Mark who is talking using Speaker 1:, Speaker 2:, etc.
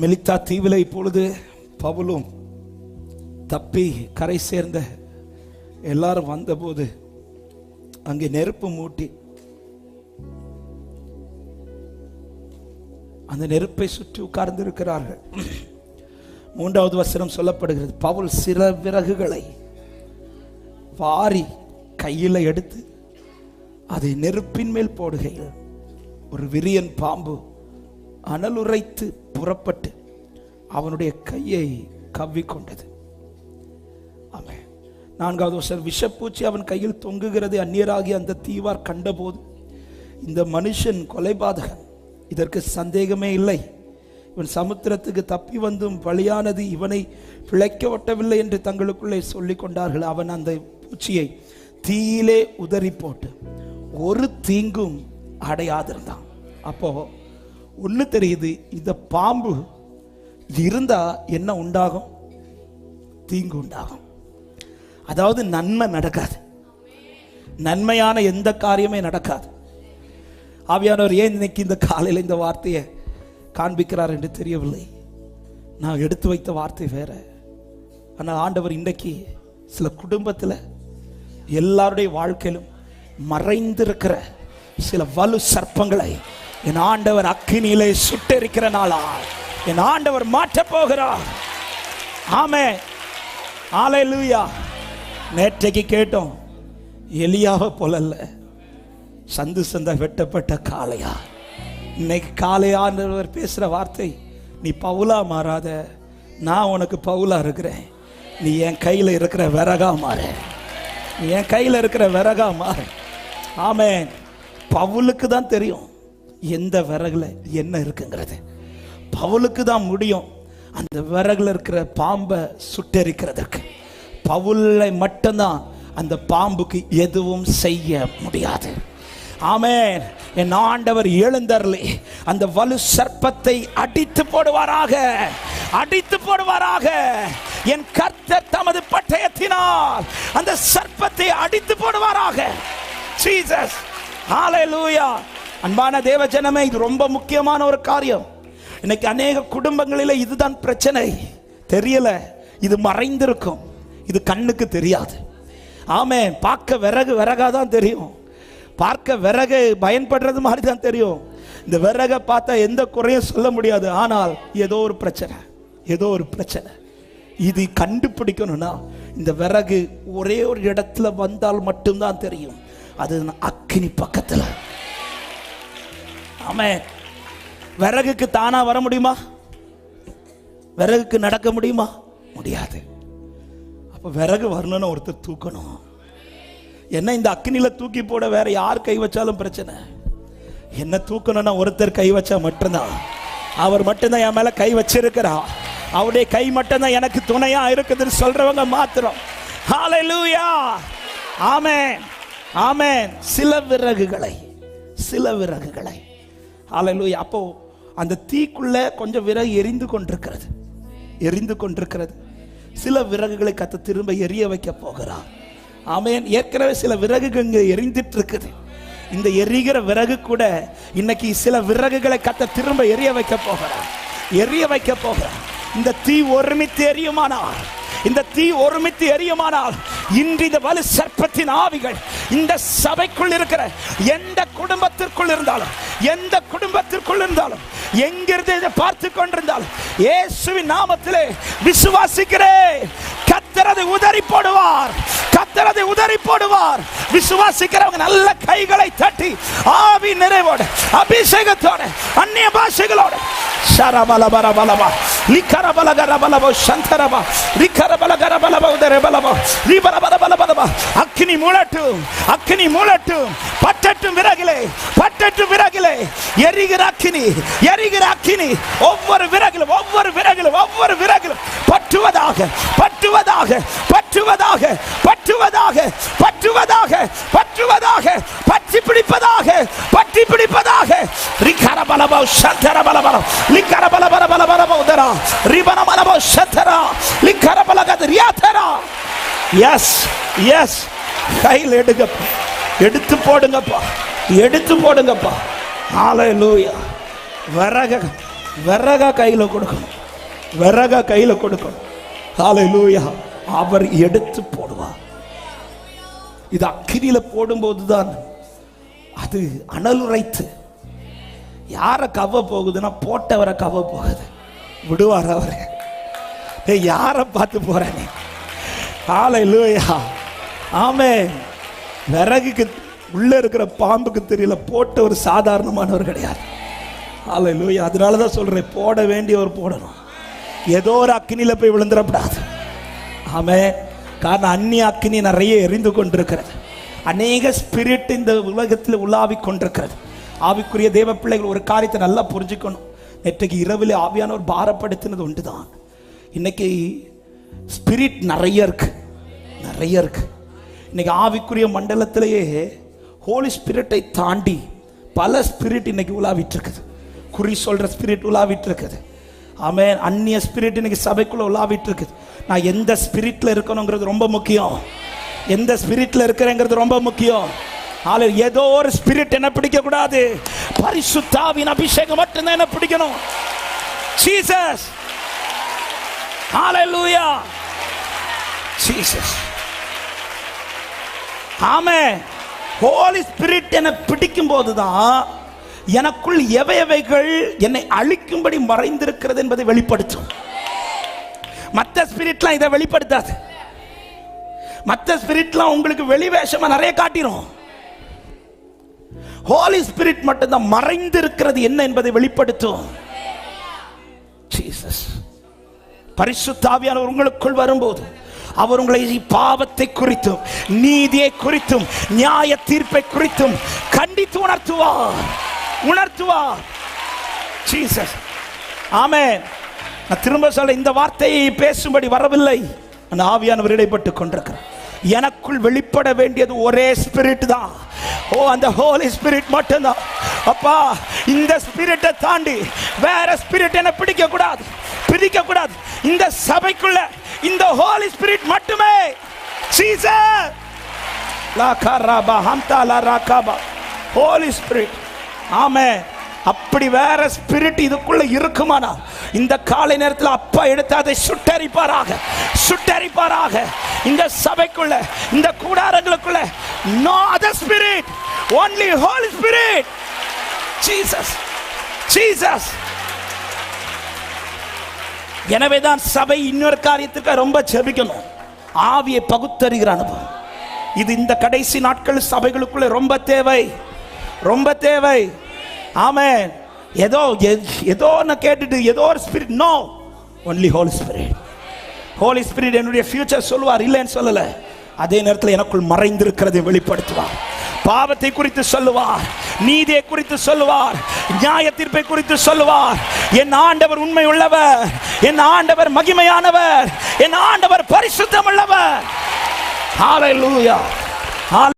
Speaker 1: மெலித்தா தீவில் இப்பொழுது பவுலும் தப்பி கரை சேர்ந்த எல்லாரும் வந்தபோது அங்கே நெருப்பு மூட்டி அந்த நெருப்பை சுற்றி உட்கார்ந்து இருக்கிறார்கள் மூன்றாவது வசனம் சொல்லப்படுகிறது. பவுல் சில விறகுகளை வாரி கையில் எடுத்து அதை நெருப்பின் மேல் போடுகையில் ஒரு விரியன் பாம்பு அனலுரைத்து புறப்பட்டு அவனுடைய கையை கவ்விக்கொண்டது. ஆமே நான்காவது வருஷம் விஷப்பூச்சி அவன் கையில் தொங்குகிறது அந்நியராகி அந்த தீவார் கண்டபோது இந்த மனுஷன் கொலைபாதகன். இதற்கு சந்தேகமே இல்லை. இவன் சமுத்திரத்துக்கு தப்பி வந்தும் பலியானது இவனை பிழைக்க ஒட்டவில்லை என்று தங்களுக்குள்ளே சொல்லிக் கொண்டார்கள். அவன் அந்த பூச்சியை தீயிலே உதறி போட்டு ஒரு தீங்கும் அடையாதிருந்தான். அப்போ ஒன்று தெரியுது இந்த பாம்பு இது என்ன உண்டாகும்? தீங்கு உண்டாகும். அதாவது நன்மை நடக்காது. நன்மையான எந்த காரியமே நடக்காது. ஆவியானவர் ஏன் இன்னைக்கு இந்த காலையில் இந்த வார்த்தையை காண்பிக்கிறார் என்று தெரியவில்லை? நான் எடுத்து வைத்த வார்த்தை வேற. ஆனால் ஆண்டவர் இன்றைக்கு சில குடும்பத்தில் எல்லாருடைய வாழ்க்கையிலும் மறைந்திருக்கிற சில வலு சர்ப்பங்களை என் ஆண்டவர் அக்கினியிலே சுட்டெரிக்கிற நாளா என் ஆண்டவர் மாற்றப் போகிறார். ஆமே ஆலையிலுயா நேற்றைக்கு கேட்டோம் எலியாவை போலல்ல சந்து சந்த வெட்டப்பட்ட காளையா? இன்னைக்கு காளையான்றவர் பேசுகிற வார்த்தை நீ பவுலா மாறாத நான் உனக்கு பவுலா இருக்கிறேன். நீ என் கையில் இருக்கிற விறகா மாறு. நீ என் கையில் இருக்கிற விறகா மாறு. ஆமே பவுலுக்கு தான் தெரியும். எந்த விறகுல என்ன இருக்குங்கிறது. பவுலுக்கு தான் முடியும். அந்த விறகுல இருக்கிற பாம்பை சுட்டெரிக்கிறதுக்கு. பவுலை மட்டும்தான் அந்த பாம்புக்கு எதுவும் செய்ய முடியாது. ஆமென். என் ஆண்டவர் எழுந்தர்லி அந்த வலு சர்ப்பத்தை அடித்து போடுவாராக. அடித்து போடுவாராக. என் கர்த்தர் தமது பட்டயத்தினால் அந்த சர்ப்பத்தை அடித்து போடுவாராக. ஜீசஸ் ஹalleluya அன்பான தேவ ஜனமே இது ரொம்ப முக்கியமான ஒரு காரியம். இன்னைக்கு அநேக குடும்பங்களில் இதுதான் பிரச்சனை. தெரியல. இது மறைந்திருக்கும். இது கண்ணுக்கு தெரியாது. ஆமே பார்க்க விறகு விறகா தான் தெரியும். பார்க்க விறகு பயன்படுறது மாதிரி தான் தெரியும். இந்த விறகை பார்த்தா எந்த குறையும் சொல்ல முடியாது. ஆனால் ஏதோ ஒரு பிரச்சனை. ஏதோ ஒரு பிரச்சனை. இது கண்டுபிடிக்கணும்னா இந்த விறகு ஒரே ஒரு இடத்துல வந்தால் மட்டும்தான் தெரியும். அது அக்கினி பக்கத்தில். ஆமே விறகுக்கு தானா வர முடியுமா? விறகுக்கு நடக்க முடியுமா? முடியாது. அப்ப விறகு வரணும்னு ஒருத்தர் தூக்கணும். என்ன இந்த அக்கினில தூக்கி போட வேற யார் கை வச்சாலும் பிரச்சனை. என்ன தூக்கணும்னா ஒருத்தர் கை வச்சா மட்டும்தான். அவர் மட்டும்தான் என் மேல கை வச்சிருக்கிறா. அவருடைய கை மட்டும்தான் எனக்கு துணையா இருக்குதுன்னு சொல்றவங்க மாத்திரம். ஹalleluya ஆமென் ஆமென் சில விறகுகளை சில விறகுகளை. ஹalleluya அப்போ அந்த தீக்குள்ள கொஞ்சம் விறகு எரிந்து கொண்டிருக்கிறது. எரிந்து கொண்டிருக்கிறது. சில விறகுகளை கத்த திரும்ப எரிய வைக்க போகிறார். ஆமையன் ஏற்கனவே சில விறகுகள் இங்கே எரிந்துட்டு இருக்குது இந்த எரிகிற விறகு கூட இன்னைக்கு சில விறகுகளை கத்த திரும்ப எரிய வைக்க போகிறார். எரிய வைக்க போகிறார். இந்த தீ ஒருமித்து எரியுமானால் இந்த தீ ஒருமித்து எரியுமானால் இன்று இந்த வலு சர்ப்பத்தின் ஆவிகள் இந்த சபைக்குள் இருக்கிற எந்த குடும்பத்திற்குள் இருந்தாலும் எந்த குடும்பத்திற்குள் இருந்தாலும் எங்கிருந்து இதை பார்த்து கொண்டிருந்தாலும் இயேசுவின் நாமத்திலே விசுவாசிக்கிறேன். கத்தரது உதறி போடுவார். கத்தர் அதை உதறி போடுவார் விசுவாசிக்கிறவங்க நல்ல கைகளை தட்டி ஆவி நிறைவோடு அபிஷேகத்தோடு அந்நிய பாஷைகளோடு சரபலபரபலமா லிக்கரபலகரபலவோ சந்தரபா லிக்கரபலகரபலவோ உதரபலவோ லிபரபலபலபலவா அக்னி மூலட்டும் அக்னி மூலட்டும் பற்றட்டும் விறகிலே பற்றட்டும் விறகிலே. எரிகிற அக்னி எரிகிற அக்னி ஒவ்வொரு விறகிலும் ஒவ்வொரு விறகிலும் ஒவ்வொரு விறகிலும் பற்றுவதாக பற்றுவதாக பற்றுவதாக பற்றுவதாக பற்றுவதாக பற்றுவதாக பற்றி பிடிப்பதாக பற்றி பிடிப்பதாக ரிகர பலப சந்தர பலபல லிக்கர பலபல பலபல உதரா ரிபன பலப சந்தரா லிக்கர பலகத ரியாதரா. எஸ் எஸ் கையில் எடுங்கப்பா. எடுத்து போடுங்கப்பா. எடுத்து போடுங்கப்பா. ஆலை லூயா விறக விறக கையில் கொடுக்கணும். விறக கையில் கொடுக்கணும். லூயா அவர் எடுத்து போடுவார். இது அக்கினியில் போடும்போது தான் அது அனலுரைத்து. யாரை கவ போகுதுன்னா போட்டவரை கவ போகுது. விடுவார் அவர். ஏய் யாரை பார்த்து போற நீ? லூயா ஆமே விறகுக்கு உள்ளே இருக்கிற பாம்புக்கு தெரியல போட்ட ஒரு சாதாரணமானவர் கிடையாது. ஹalleluya அதனால தான் சொல்கிறேன் போட வேண்டியவர் போடணும். ஏதோ ஒரு அக்கினியில் போய் விழுந்துடப்படாது. ஆமே காரணம் அந்நிய அக்கினி நிறைய எரிந்து கொண்டிருக்கிறது. அநேக ஸ்பிரிட் இந்த உலகத்தில் உலாவிக் கொண்டிருக்கிறது. ஆவிக்குரிய தேவ பிள்ளைகள் ஒரு காரியத்தை நல்லா புரிஞ்சுக்கணும். நேற்றைக்கு இரவில் ஆவியானவர் பாரப்படுத்தினது ஒன்றுதான். இன்னைக்கு ஸ்பிரிட் நிறைய இருக்கு. நிறைய இருக்கு. இன்னைக்கு ஆவிக்குரிய மண்டலத்திலேயே ஹோலி ஸ்பிரிட்டை தாண்டி பல ஸ்பிரிட் இன்னைக்கு உலாவிட்டு இருக்குது குறி சொல்ற ஸ்பிரிட் உலாவிட்டு இருக்குது ஆமே அந்நிய ஸ்பிரிட் இன்னைக்கு சபைக்குள்ள உலாவிட்டு இருக்குது நான் எந்த ஸ்பிரிட்ல இருக்கணுங்கிறது ரொம்ப முக்கியம். எந்த ஸ்பிரிட்ல இருக்கிறேங்கிறது ரொம்ப முக்கியம். ஆளு ஏதோ ஒரு ஸ்பிரிட் என்ன பிடிக்க கூடாது பரிசுத்தாவின் அபிஷேகம் மட்டும்தான் என்ன பிடிக்கணும். ஜீசஸ் ஹalleluya ஜீசஸ் ஆமே ஹோலி ஸ்பிரிட் என பிடிக்கும் போதுதான் எனக்குள் எவை எவைகள் என்னை அழிக்கும்படி மறைந்திருக்கிறது என்பதை வெளிப்படுத்தும். மற்ற ஸ்பிரிட்லாம் இதை வெளிப்படுத்தாது. மற்ற ஸ்பிரிட்லாம் உங்களுக்கு வெளிவேஷமா நிறைய காட்டிரும். ஹோலி ஸ்பிரிட் மட்டும்தான் மறைந்திருக்கிறது என்ன என்பதை வெளிப்படுத்தும். ஜீசஸ் பரிசுத்தாவியானவர் உங்களுக்குள் வரும்போது அவர் உங்களை பாவத்தை குறித்தும் நீதியை குறித்தும் நியாய தீர்ப்பை குறித்தும் கண்டித்து உணர்த்துவார். உணர்த்துவார். ஜீசஸ் ஆமே நான் திரும்ப சொல்ல இந்த வார்த்தையை பேசும்படி வரவில்லை. அந்த ஆவியானவர் இடைப்பட்டு கொண்டிருக்கிறேன் எனக்குள் வெளிப்பட வேண்டியது ஒரே ஸ்பிரிட் தான். ஓ அந்த ஹோலி ஸ்பிரிட் மட்டும்தான். அப்பா இந்த ஸ்பிரிட்டை தாண்டி வேற ஸ்பிரிட் என்ன பிடிக்க கூடாது பிரிக்க கூடாது இந்த சபைக்குள்ள இந்த ஹோலி ஸ்பிரிட் மட்டுமே. சீசர் லா ராபா ஹம்தா லா ராகாபா ஹோலி ஸ்பிரிட் ஆமே. அப்படி வேற ஸ்பிரிட் இதுக்குள்ள இருக்குமானா? இந்த காலை நேரத்தில் அப்பா எடுத்து அதை சுட்டரிப்பாராக சுட்டரிப்பாராக. இந்த சபைக்குள்ள இந்த கூடாரங்களுக்குள்ள no other spirit only holy spirit Jesus Jesus எனவேதான் சபை இன்னொரு காரியத்துக்கு ரொம்ப ஜெபிக்கணும். ஆவியை பகுத்தறிகிற அனுபவம் இது இந்த கடைசி நாட்கள் சபைகளுக்குள்ள ரொம்ப தேவை. ரொம்ப தேவை. ஆமென். ஏதோ ஏதோ நான் கேட்டுட்டு ஏதோ ஒரு spirit no only holy spirit holy spirit என்னுடைய ஃபியூச்சர் சொல்லுவார். இல்லைன்னு சொல்லல. அதே நேரத்தில் எனக்குள் மறைந்திருக்கிறதை வெளிப்படுத்துவார். பாவத்தை குறித்து சொல்லுவார். நீதியை குறித்து சொல்லுவார். நியாய தீர்ப்பை குறித்து சொல்லுவார். என் ஆண்டவர் உண்மை உள்ளவர். என் ஆண்டவர் மகிமையானவர். என் ஆண்டவர் பரிசுத்தம் உள்ளவர். ஹalleluya